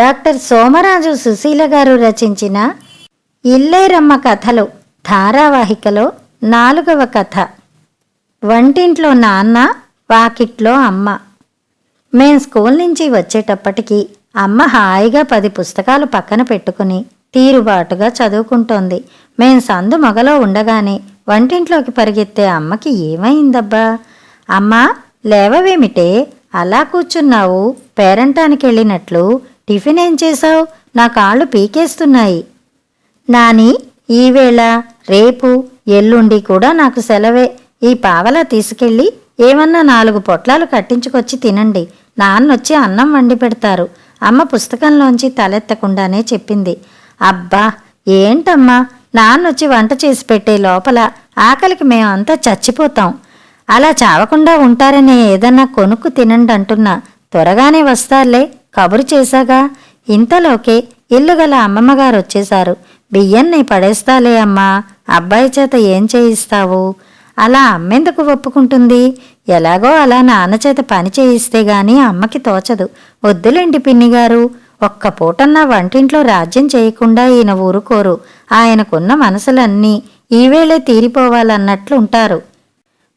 Doctor Somaraju Susheela గారు రచించిన ఇల్లేరమ్మ కథలు ధారావాహికలో నాలుగవ కథ. వంటింట్లో నాన్న వాకిట్లో అమ్మ. మేం స్కూల్ నుంచి వచ్చేటప్పటికి అమ్మ హాయిగా పది పుస్తకాలు పక్కన పెట్టుకుని తీరుబాటుగా చదువుకుంటోంది. మేం సందు మొగలో ఉండగానే వంటింట్లోకి పరిగెత్తే అమ్మకి ఏమైందబ్బా? అమ్మా లేవవేమిటే? అలా కూర్చున్నావు పేరంటానికి వెళ్ళినట్లు టిఫిన్ ఏం చేశావు? నా కాళ్ళు పీకేస్తున్నాయి. నాని ఈవేళ రేపు ఎల్లుండి కూడా నాకు సెలవే. ఈ పావలా తీసుకెళ్ళి ఏమన్నా నాలుగు పొట్లాలు కట్టించుకొచ్చి తినండి. నాన్నొచ్చి అన్నం వండి పెడతారు. అమ్మ పుస్తకంలోంచి తలెత్తకుండానే చెప్పింది. అబ్బా ఏంటమ్మా? నాన్నొచ్చి వంట చేసి పెట్టే లోపల ఆకలికి మేమంతా చచ్చిపోతాం. అలా చావకుండా ఉంటారనే ఏదన్నా కొనుక్కు తినండి అంటున్నా త్వరగానే వస్తారులే. కబురు చేశాగా. ఇంతలోకే ఇల్లు గల అమ్మమ్మగారు వచ్చేశారు బియ్యాన్ని పడేస్తాలే అమ్మా అబ్బాయి చేత ఏం చేయిస్తావు? అలా అమ్మెందుకు ఒప్పుకుంటుంది? ఎలాగో అలా నాన్న చేత పని చేయిస్తే గాని అమ్మకి తోచదు. వద్దులేండి పిన్నిగారు. ఒక్క పూటన్నా వంటింట్లో రాజ్యం చేయకుండా ఈయన ఊరుకోరు. ఆయనకున్న మనసులన్నీ ఈవేళే తీరిపోవాలన్నట్లు ఉంటారు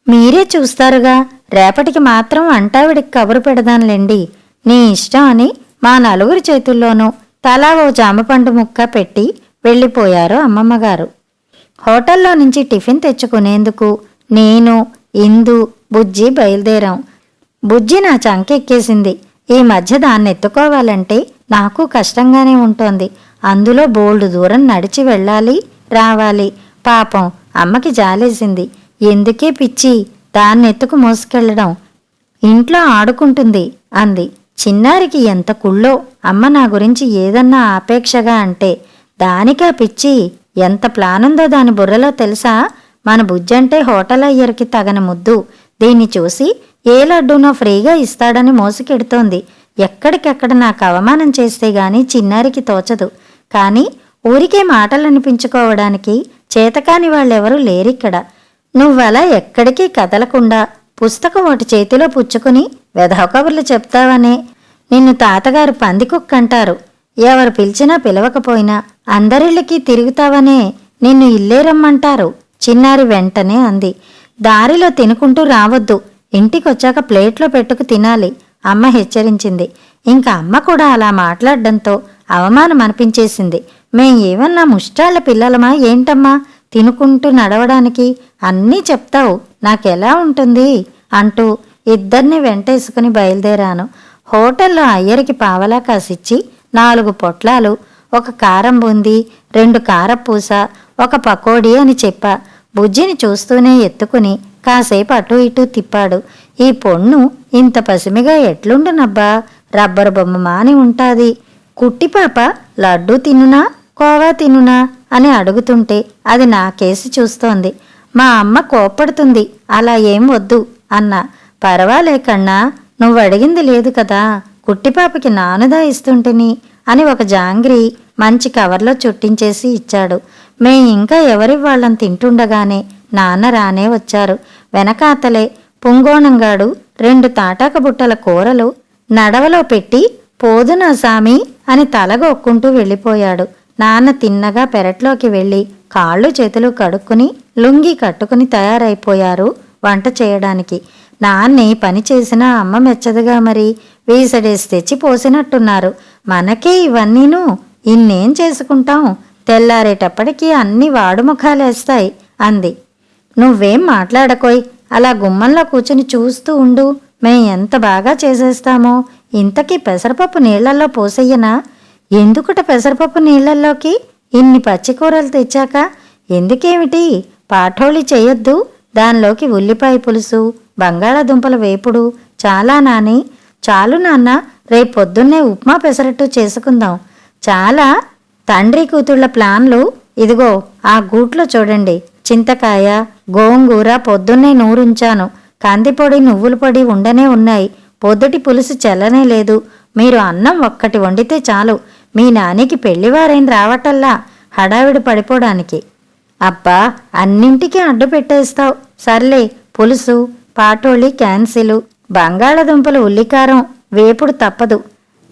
మీరే చూస్తారుగా. రేపటికి మాత్రం అంటావిడికి కబురు పెడదానులేండి నీ ఇష్టం అని మా నలుగురి చేతుల్లోనూ తలా ఓ జామపండు ముక్క పెట్టి వెళ్ళిపోయారు అమ్మమ్మగారు. హోటల్లో నుంచి టిఫిన్ తెచ్చుకునేందుకు నేను ఇందు బుజ్జి బయలుదేరాం. బుజ్జి నా చంకెక్కేసింది. ఈ మధ్య దాన్ని ఎత్తుకోవాలంటే నాకు కష్టంగానే ఉంటోంది. అందులో బోల్డు దూరం నడిచి వెళ్ళాలి రావాలి. పాపం అమ్మకి జాలేసింది. ఎందుకే పిచ్చి? దాన్ని ఎత్తుకు మోసుకెళ్ళడం. ఇంట్లో ఆడుకుంటుంది అంది. చిన్నారికి ఎంత కుళ్ళో అమ్మ నా గురించి ఏదన్నా ఆపేక్షగా అంటే దానికా పిచ్చి ఎంత ప్లానుందో దాని బుర్రలో తెలుసా? మన బుజ్జంటే హోటల్ అయ్యర్కి తగన ముద్దు. దీన్ని చూసి ఏ లడ్డూనో ఫ్రీగా ఇస్తాడని మోసుకెడుతోంది. ఎక్కడికెక్కడ నాకు అవమానం చేస్తే గాని చిన్నారికి తోచదు. కానీ ఊరికే మాటలనిపించుకోవడానికి చేతకాని వాళ్ళెవరూ లేరిక్కడ. నువ్వలా ఎక్కడికి కదలకుండా పుస్తకం ఒకటి చేతిలో పుచ్చుకుని వెధవ కబుర్లు చెప్తావనే. నిన్ను తాతగారు పందికుక్కంటారు. ఎవరు పిలిచినా పిలవకపోయినా అందరిళ్ళకి తిరుగుతావనే. నిన్ను ఇల్లే రమ్మంటారు. చిన్నారి వెంటనే అంది. దారిలో తినుకుంటూ రావద్దు. ఇంటికొచ్చాక ప్లేట్లో పెట్టుకు తినాలి. అమ్మ హెచ్చరించింది. ఇంకా అమ్మ కూడా అలా మాట్లాడడంతో అవమానం అనిపించేసింది. మేం ఏమన్నా ముష్టాళ్ళ పిల్లలమా ఏంటమ్మా? తినుకుంటూ నడవడానికి అన్నీ చెప్తావు. నాకెలా ఉంటుంది? అంటూ ఇద్దరిని వెంటేసుకుని బయలుదేరాను. హోటల్లో అయ్యరికి పావలా కాసిచ్చి నాలుగు పొట్లాలు ఒక కారం బూంది రెండు కారపూస ఒక పకోడీ అని చెప్పా. బుజ్జిని చూస్తూనే ఎత్తుకుని కాసేపు అటు ఇటు తిప్పాడు. ఈ పొన్ను ఇంత పసిమిగా ఎట్లుండునబ్బా? రబ్బరు బొమ్మ మాని ఉంటాది. కుట్టిపాప లడ్డూ తినునా కోవా తినునా అని అడుగుతుంటే అది నా కేసి చూస్తోంది. మా అమ్మ కోప్పడుతుంది. అలా ఏం వద్దు అన్నా. పర్వాలే కన్నా నువ్వు అడిగింది లేదు కదా. కుట్టిపాపకి నానుదా ఇస్తుంటిని అని ఒక జాంగ్రీ మంచి కవర్లో చుట్టించేసి ఇచ్చాడు. మే ఇంకా ఎవరి వాళ్ళని తింటుండగానే నాన్న రానే వచ్చారు. వెనకాతలే పుంగోణంగాడు రెండు తాటాక బుట్టల కూరలు నడవలో పెట్టి పోదునా సామి అని తలగొక్కుంటూ వెళ్ళిపోయాడు. నాన్న తిన్నగా పెరట్లోకి వెళ్ళి కాళ్ళు చేతులు కడుక్కుని లుంగి కట్టుకుని తయారైపోయారు వంట చేయడానికి. నాన్ని పని చేసిన అమ్మ మెచ్చదుగా మరి వీసడేసి తెచ్చి పోసినట్టున్నారు. మనకే ఇవన్నీను ఇన్నేం చేసుకుంటాం? తెల్లారేటప్పటికీ అన్ని వాడుముఖాలేస్తాయి అంది. నువ్వేం మాట్లాడకోయ్ అలా గుమ్మంలో కూర్చుని చూస్తూ ఉండు. మేం ఎంత బాగా చేసేస్తామో ఇంతకీ పెసరపప్పు నీళ్ళల్లో పోసేయనా ఎందుకుట పెసరపప్పు నీళ్ళల్లోకి ఇన్ని పచ్చికూరలు తెచ్చాక ఎందుకేమిటి? పాఠోళి చేయొద్దు దానిలోకి ఉల్లిపాయ పులుసు బంగాళాదుంపల వేపుడు చాలా నాని. చాలు నాన్న రేపు పొద్దున్నే ఉప్మా పెసరట్టు చేసుకుందాం. చాలా తండ్రి కూతుళ్ళ ప్లాన్లు. ఇదిగో ఆ గూట్లో చూడండి. చింతకాయ గోంగూర పొద్దున్నే నూరుంచాను. కందిపొడి నువ్వుల పొడి ఉండనే ఉన్నాయి. పొద్దుటి పులుసు చెల్లనే లేదు. మీరు అన్నం ఒక్కటి వండితే చాలు. మీ నానికి పెళ్ళివారేం రావటల్లా హడావిడి పడిపోవడానికి. అబ్బా అన్నింటికీ అడ్డు పెట్టేస్తావు. సర్లే పులుసు పాటోళి క్యాన్సిలు బంగాళదుంపలు ఉల్లికారం వేపుడు తప్పదు.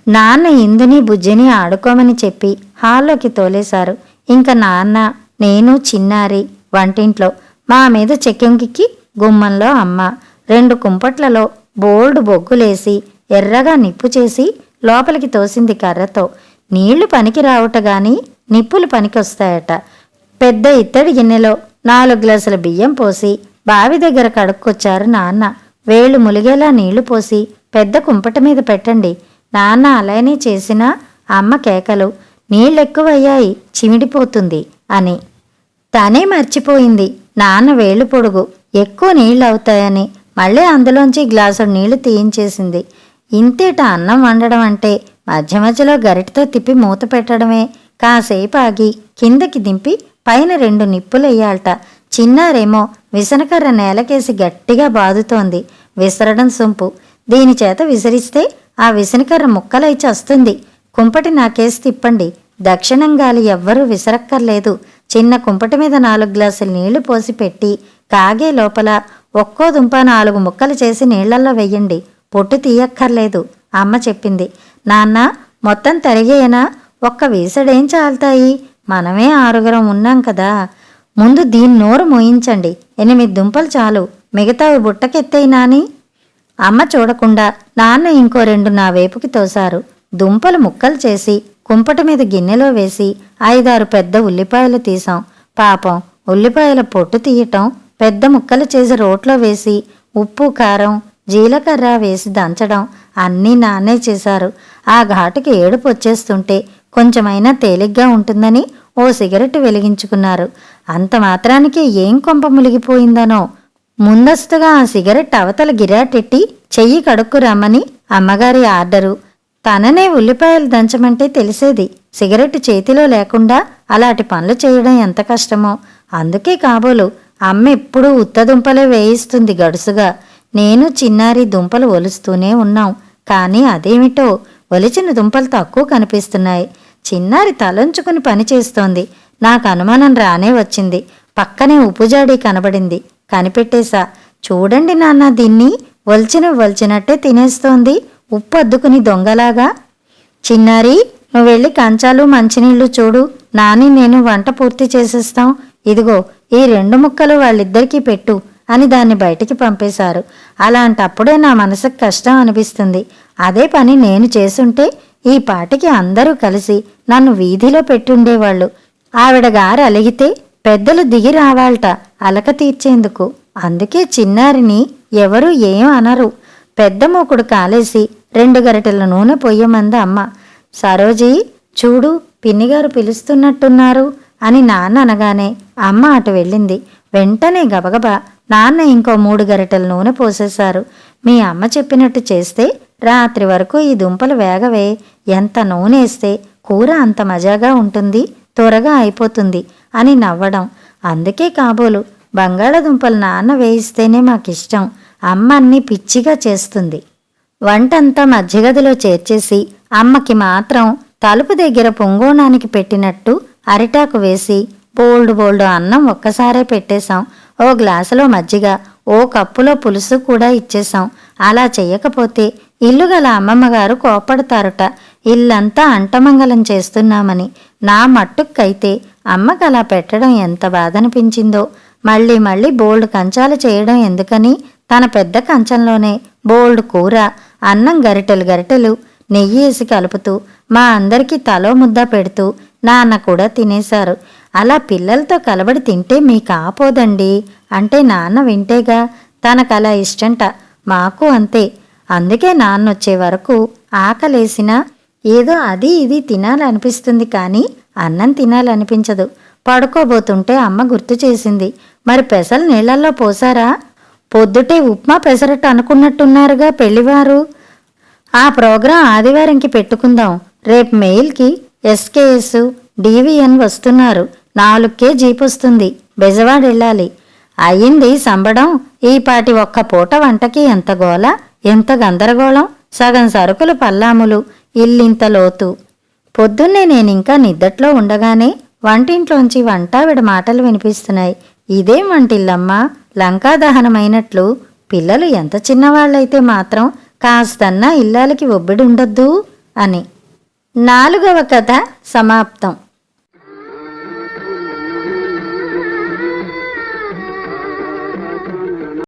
నాన్న ఇందుని బుజ్జిని ఆడుకోమని చెప్పి హాల్లోకి తోలేశారు. ఇంకా నాన్న నేను చిన్నారి వంటింట్లో మా మీద చెక్కింకికి గుమ్మంలో అమ్మ రెండు కుంపట్లలో బోల్డ్ బొగ్గులేసి ఎర్రగా నిప్పు చేసి లోపలికి తోసింది కర్రతో. నీళ్ళు పనికి రావుట గాని నిప్పులు పనికొస్తాయట. పెద్ద ఇత్తడి గిన్నెలో నాలుగు గ్లాసుల బియ్యం పోసి బావి దగ్గర కడుక్కొచ్చారు నాన్న. వేళ్ళు ములిగేలా నీళ్ళు పోసి పెద్ద కుంపట మీద పెట్టండి. నాన్న అలానే చేసినా అమ్మ కేకలు నీళ్ళెక్కువయ్యాయి చిమిడిపోతుంది అని. తనే మర్చిపోయింది. నాన్న వేళ్ళు పొడుగు ఎక్కువ నీళ్ళు అవుతాయని మళ్ళీ అందులోంచి గ్లాసు నీళ్ళు తీయించేసింది. ఇంతేట అన్నం వండడం అంటే మధ్య మధ్యలో గరిటతో తిప్పి మూత పెట్టడమే. కాసేపు ఆగి కిందకి దింపి పైన రెండు నిప్పులెయ్యాలట. చిన్నారేమో విసనకర్ర నేలకేసి గట్టిగా బాదుతోంది. విసరడం సొంపు. దీని చేత విసిరిస్తే ఆ విసనకర్ర ముక్కలై చస్తుంది. కుంపటి నాకేసి తిప్పండి. దక్షిణం గాలి ఎవ్వరూ విసరక్కర్లేదు. చిన్న కుంపటి మీద నాలుగు గ్లాసులు నీళ్ళు పోసి పెట్టి కాగే లోపల ఒక్కో దుంప నాలుగు ముక్కలు చేసి నీళ్ళల్లో వెయ్యండి. పొట్టు తీయక్కర్లేదు. అమ్మ చెప్పింది. నాన్న మొత్తం తరిగేయనా? ఒక్క వేసడేం చాలుతాయి? మనమే ఆరుగురం ఉన్నాం కదా. ముందు దీని నోరు మోయించండి. ఎనిమిది దుంపలు చాలు. మిగతావి బుట్టకెత్తేయి నాని. అమ్మ చూడకుండా నాన్న ఇంకో రెండు నా వేపుకి తోశారు. దుంపలు ముక్కలు చేసి కుంపట మీద గిన్నెలో వేసి ఐదారు పెద్ద ఉల్లిపాయలు తీసాం పాపం ఉల్లిపాయల పొట్టు తీయటం పెద్ద ముక్కలు చేసి రోట్లో వేసి ఉప్పు కారం జీలకర్ర వేసి దంచడం అన్నీ నాన్నే చేశారు. ఆ ఘాటుకి ఏడుపు వచ్చేస్తుంటే కొంచెమైనా తేలిగ్గా ఉంటుందని ఓ సిగరెట్ వెలిగించుకున్నారు. అంత మాత్రానికి ఏం కొంప ములిగిపోయిందనో. ముందస్తుగా ఆ సిగరెట్ అవతల గిరాటెట్టి చెయ్యి కడుక్కు రమ్మని అమ్మగారి ఆర్డరు. తననే ఉల్లిపాయలు దంచమంటే తెలిసేది. సిగరెట్ చేతిలో లేకుండా అలాంటి పనులు చేయడం ఎంత కష్టమో. అందుకే కాబోలు అమ్మ ఎప్పుడూ ఉత్తదుంపలే వేయిస్తుంది గడుసుగా. నేను చిన్నారి దుంపలు ఒలుస్తూనే ఉన్నాం. కానీ అదేమిటో ఒలిచిన దుంపలు తక్కువ కనిపిస్తున్నాయి. చిన్నారి తలంచుకుని పని చేస్తోంది. నాకు అనుమానం రానే వచ్చింది. పక్కనే ఉప్పుజాడి కనబడింది. కనిపెట్టేశా చూడండి నాన్న దీన్ని. ఒల్చిన వల్చినట్టే తినేస్తోంది. ఉప్పు అద్దుకుని దొంగలాగా. చిన్నారి నువ్వు వెళ్ళి కంచాలు మంచినీళ్ళు చూడు. నాని నేను వంట పూర్తి చేసేస్తాం. ఇదిగో ఈ రెండు ముక్కలు వాళ్ళిద్దరికీ పెట్టు. అని దాన్ని బయటికి పంపేశారు. అలాంటప్పుడే నా మనసుకు కష్టం అనిపిస్తుంది. అదే పని నేను చేసుంటే ఈ పాటికి అందరూ కలిసి నన్ను వీధిలో పెట్టుండేవాళ్ళు. ఆవిడ గారు అలిగితే పెద్దలు దిగి రావాలట అలక తీర్చేందుకు. అందుకే చిన్నారిని ఎవరూ ఏం అనరు. పెద్ద మూకుడు కాలేసి రెండు గరిటెల నూనె పొయ్యమంది అమ్మ. సరోజీ చూడు పిన్నిగారు పిలుస్తున్నట్టున్నారు అని నాన్న అనగానే అమ్మ అటు వెళ్ళింది. వెంటనే గబగబా నాన్న ఇంకో మూడు గరిటెల నూనె పోసేశారు. మీ అమ్మ చెప్పినట్టు చేస్తే రాత్రి వరకు ఈ దుంపలు వేగవే. ఎంత నూనె వేస్తే కూర అంత మజాగా ఉంటుంది త్వరగా అయిపోతుంది అని నవ్వడం. అందుకే కాబోలు బంగాళదుంపలు నాన్న వేయిస్తేనే మాకిష్టం. అమ్మ అన్ని పిచ్చిగా చేస్తుంది. వంటంతా మధ్యగదిలో చేర్చేసి అమ్మకి మాత్రం తలుపు దగ్గర పొంగోణానికి పెట్టినట్టు అరిటాకు వేసి బోల్డ్ బోల్డ్ అన్నం ఒక్కసారే పెట్టేశాం. ఓ గ్లాసులో మజ్జిగ ఓ కప్పులో పులుసు కూడా ఇచ్చేశాం. అలా చెయ్యకపోతే ఇల్లు గల అమ్మమ్మగారు కోపడతారుట ఇల్లంతా అంటమంగళం చేస్తున్నామని. నా మట్టుక్కైతే అమ్మకు అలా పెట్టడం ఎంత బాధనిపించిందో. మళ్ళీ మళ్ళీ బోల్డ్ కంచాలు చేయడం ఎందుకని? తన పెద్ద కంచంలోనే బోల్డ్ కూర అన్నం గరిటెలు గరిటెలు నెయ్యి వేసి కలుపుతూ మా అందరికీ తలో ముద్ద పెడుతూ నాన్న కూడా తినేశారు. అలా పిల్లలతో కలబడి తింటే మీకు ఆపోదండి అంటే నాన్న వింటేగా తనకలా ఇష్టంట. మాకు అంతే. అందుకే నాన్న వచ్చే వరకు ఆకలేసినా ఏదో అది ఇది తినాలనిపిస్తుంది కానీ అన్నం తినాలనిపించదు. పడుకోబోతుంటే అమ్మ గుర్తు చేసింది. మరి పెసలు నీళ్ళల్లో పోసారా? పొద్దుటే ఉప్మా పెసరట్టు అనుకున్నట్టున్నారుగా పెళ్ళివారు ఆ ప్రోగ్రాం ఆదివారంకి పెట్టుకుందాం. రేపు మెయిల్కి ఎస్కేఎస్ డివిఎన్ వస్తున్నారు. నాలుగుకే జీప్ వస్తుంది బెజవాడ వెళ్ళాలి అయ్యింది సంబడం. ఈ పాటి ఒక్క పూట వంటకి ఎంత గోల? ఎంత గందరగోళం? సగం సరుకులు పల్లాములు. ఇల్లింత లోతు. పొద్దున్నే నేనింకా నిద్దట్లో ఉండగానే వంటింట్లోంచి వంటావిడ మాటలు వినిపిస్తున్నాయి. ఇదేం వంటిల్లమ్మా? లంకాదహనమైనట్లు పిల్లలు ఎంత చిన్నవాళ్ళైతే మాత్రం కాస్తన్నా ఇల్లాలకి ఒబ్బిడి ఉండొద్దు అని. నాలుగవ కథ సమాప్తం.